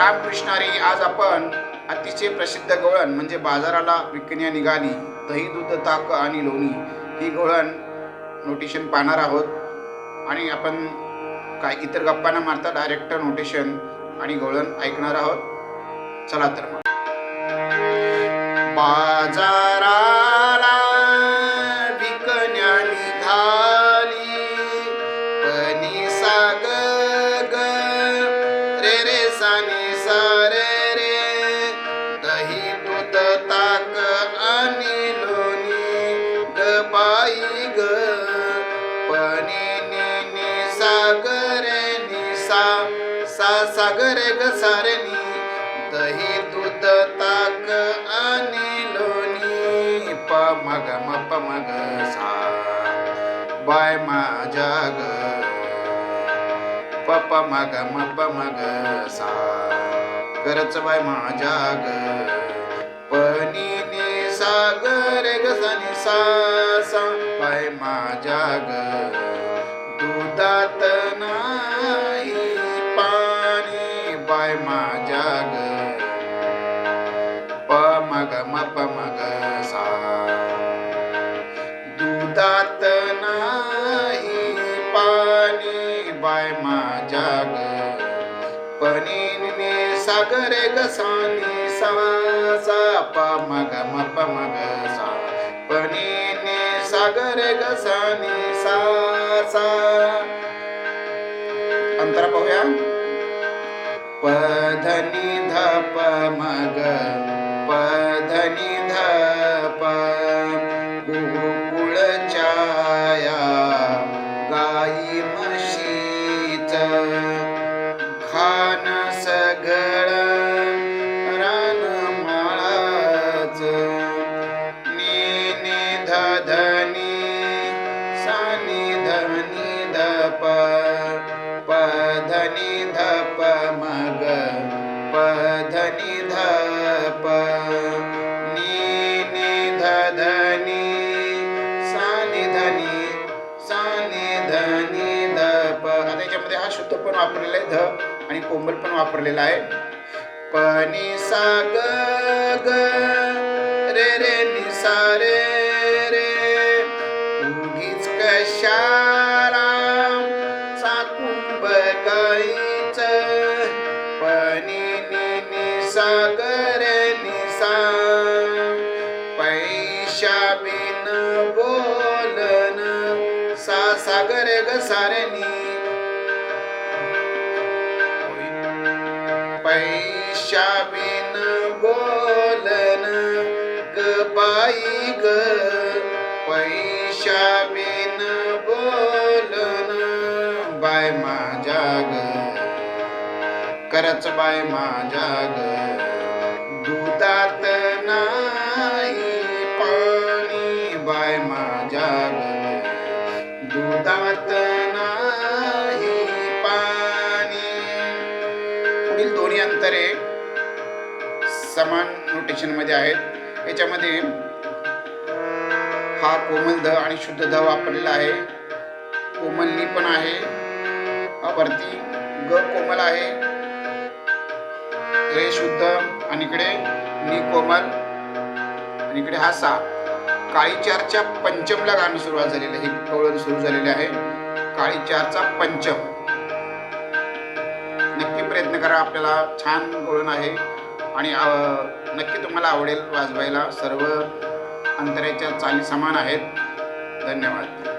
रामकृष्णारी आज आपण अतिशय प्रसिद्ध गवळण म्हणजे बाजाराला विकण्या निघाली दही दूध ताक आणि लोणी ही गवळण नोटेशन पाहणार आहोत. आणि आपण काय इतर गप्पांना मारता डायरेक्ट नोटेशन आणि गवळण ऐकणार आहोत. चला तर मग. बाजारा पनी नि नि सागरे नि सा सा ग सारणी दही दूध ताक आणि लोणी प मग म प मग सा बाय माझ्या ग प मग म प मग सा करच बाय माझ्या ग पनी नि सागर ग सा सा काय माझ्या ग. दुधात नाही पाणी बाय माझ्या ग. पमग मग म प सा. दुधात नाही पाणी बाय माझ्या ग. पनीने सागरे गसानी सा सा. प मग म प सा सागरे ग सानी सा सा अंतरा पाहूया पधनी धप मग पधनी धप गोकुळ धनि धप मग पधनी धप। नी नी धधनी सानी धनी सानी धनी धप आता याच्यामध्ये हा शुद्ध पण वापरलेला आहे ध आणि कोंबल पण वापरलेला आहे. पनी सा ग ग रे रे नि नि नि सा निसा पैशा बिन बोलन सा सागर ग सारे नी पैशा बिन बोलन ग बाई ग पैशा बिन बोलन बाय माझ्या ग करच बाय माझ्या ग. दुधात नाही पाणी बाय माझ्या ग. दुधात नाही पाणी. पुढील दोन्ही अंतरे समान नोटेशनमध्ये आहेत. याच्यामध्ये हा कोमल ध आणि शुद्ध ध वापरलेला आहे. कोमलनी पण आहे. वरती ग कोमल आहे. रे शुद्ध आणि इकडे नि कोमल आणि इकडे हा सा. काळी चारच्या पंचमला गाणं सुरुवात झालेलं आहे. हे कवळण सुरू झालेले आहे. काळी चारचा पंचम. नक्की प्रयत्न करा आपल्याला छान गोळण आहे. आणि नक्की तुम्हाला आवडेल वाजवायला. सर्व अंतराच्या चाली समान आहेत. धन्यवाद.